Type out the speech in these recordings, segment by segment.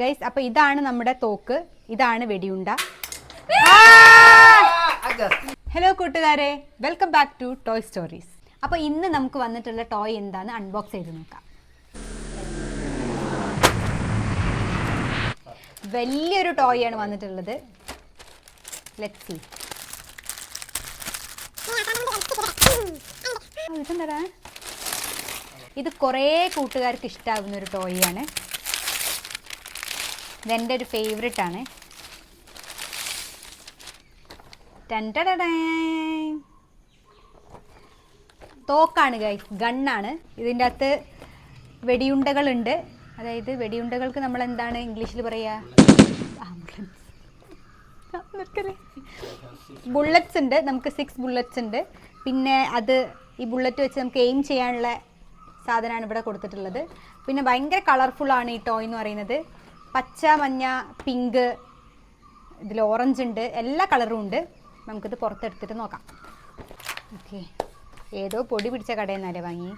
Guys അപ്പൊ ഇതാണ് നമ്മുടെ തോക്ക്. ഇതാണ് വെടിയുണ്ട. ഹലോ കൂട്ടുകാരെ. Welcome back to toy stories അപ്പൊ ഇന്ന് നമുക്ക് വന്നിട്ടുള്ള ടോയ് എന്താന്ന് അൺബോക്സ് ചെയ്ത് നോക്കാം. വലിയൊരു ടോയ് ആണ് വന്നിട്ടുള്ളത്. ലെറ്റ് സീ ഇതെന്താ ഇത് കുറേ കൂട്ടുകാർക്ക് ഇഷ്ടാവുന്ന ഒരു ടോയ് ആണ്. ഇതെന്റെ ഒരു ഫേവറേറ്റ് ആണ്. തോക്കാണ് ഗൈസ് ഗണ്ണാണ്. ഇതിന്റെ അകത്ത് വെടിയുണ്ടകളുണ്ട്. അതായത് വെടിയുണ്ടകൾക്ക് നമ്മൾ എന്താണ് ഇംഗ്ലീഷിൽ പറയുക ബുള്ളറ്റ്സ് ഉണ്ട്. നമുക്ക് സിക്സ് ബുള്ളറ്റ്സ് ഉണ്ട്. പിന്നെ അത് ഈ ബുള്ളറ്റ് വെച്ച് നമുക്ക് എയിം ചെയ്യാനുള്ള സാധനമാണ് ഇവിടെ കൊടുത്തിട്ടുള്ളത്. പിന്നെ ഭയങ്കര കളർഫുൾ ആണ് ഈ ടോയ് എന്ന് പറയുന്നത്. പച്ച മഞ്ഞ പിങ്ക് ഇതിൽ ഓറഞ്ച് ഉണ്ട് എല്ലാ കളറും ഉണ്ട്. നമുക്കിത് പുറത്തെടുത്തിട്ട് നോക്കാം. ഓക്കെ ഏതോ പൊടി പിടിച്ച കടയിൽ നിന്നല്ലേ വാങ്ങി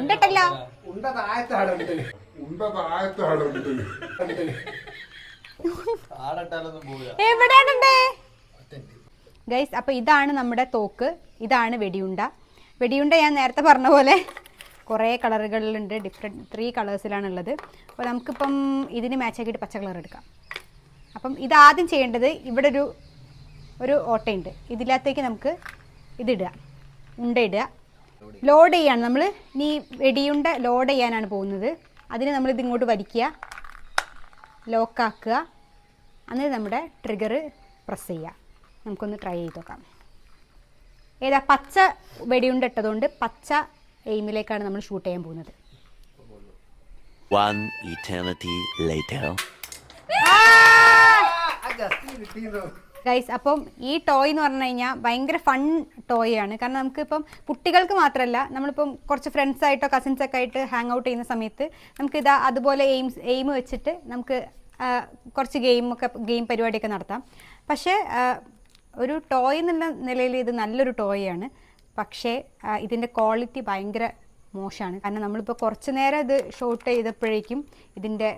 ഉണ്ടട്ടല്ലോ. ഉണ്ട താഴത്താടുണ്ട് ഉണ്ട താഴത്താടുണ്ട് ആടട്ടാലൊന്നും പോവില്ല. എവിടെയാണുണ്ട്? ഗൈസ് അപ്പോൾ ഇതാണ് നമ്മുടെ തോക്ക്. ഇതാണ് വെടിയുണ്ട. വെടിയുണ്ട ഞാൻ നേരത്തെ പറഞ്ഞ പോലെ കുറേ കളറുകളിലുണ്ട്. ഡിഫറെന്റ് ത്രീ കളേഴ്സിലാണുള്ളത് അപ്പോൾ നമുക്കിപ്പം ഇതിന് മാച്ച് ആക്കിയിട്ട് പച്ച കളർ എടുക്കാം. അപ്പം ഇതാദ്യം ചെയ്യേണ്ടത് ഇവിടെ ഒരു ഒരു ഓട്ടയുണ്ട്. ഇതിനകത്തേക്ക് നമുക്ക് ഇതിടുക ഉണ്ട ഇടുക. ലോഡ് ചെയ്യാണ് നമ്മൾ ഇനി വെടിയുണ്ട ലോഡ് ചെയ്യാനാണ് പോകുന്നത്. അതിന് നമ്മൾ ഇതിങ്ങോട്ട് വലിക്കുക. ലോക്കാക്കുക എന്നിട്ട് നമ്മുടെ ട്രിഗർ പ്രസ് ചെയ്യുക. നമുക്കൊന്ന് ട്രൈ ചെയ്ത് നോക്കാം. ഏതാ പച്ച വെടിയുണ്ടിട്ടതുകൊണ്ട് പച്ച എയിമിലേക്കാണ് നമ്മൾ ഷൂട്ട് ചെയ്യാൻ പോകുന്നത്. One eternity later. ഗൈസ് അപ്പം ഈ ടോയ് എന്ന് പറഞ്ഞു കഴിഞ്ഞാൽ ഭയങ്കര ഫൺ ടോയ് ആണ്. കാരണം നമുക്ക് ഇപ്പം കുട്ടികൾക്ക് മാത്രമല്ല നമ്മളിപ്പം കുറച്ച് ഫ്രണ്ട്സ് ആയിട്ടോ കസിൻസ് ഒക്കെ ആയിട്ട് ഹാങ് ഔട്ട് ചെയ്യുന്ന സമയത്ത് നമുക്ക് ഇതാ അതുപോലെ എയിംസ് എയിം വെച്ചിട്ട് നമുക്ക് കുറച്ച് ഗെയിമൊക്കെ ഗെയിം പരിപാടിയൊക്കെ നടത്താം. പക്ഷേ ഒരു ടോയ് എന്നുള്ള നിലയിൽ ഇത് നല്ലൊരു ടോയ് ആണ്. പക്ഷേ ഇതിന്റെ ക്വാളിറ്റി ഭയങ്കര മോശമാണ്. കാരണം നമ്മളിപ്പോൾ കുറച്ച് നേരം ഇത് ഷോട്ട് ചെയ്തപ്പോഴേക്കും ഇതിന്റെ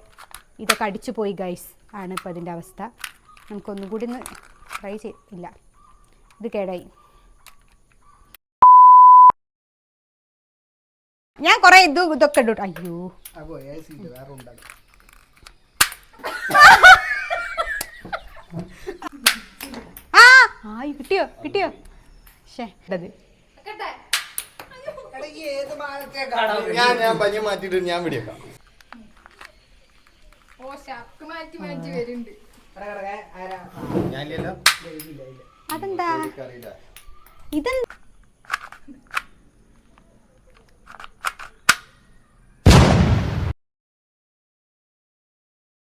ഇതൊക്കെ അടിച്ചു പോയി ഗൈസ് ആണ് ഇപ്പോൾ അതിന്റെ അവസ്ഥ. നമുക്കൊന്നും കൂടി ഒന്ന് ട്രൈ ചെയ്യില്ല ഇത് കേടായി. ഞാൻ കുറെ ഇത് ഇതൊക്കെ ഇട്ടു അയ്യോ. വേറെ ആയി കിട്ടിയോ? കിട്ടിയോ? ഷേ ഇടത്. ഞാൻ ഞാൻ പഞ്ഞ മാറ്റിട്ട് ഞാൻ പിടിയേക്കാം ഓ ഷർട്ട് മാറ്റി മാറ്റി വരുന്നുണ്ട്. ഞാനില്ലല്ലോ അതെന്താ? ഇതെന്താ?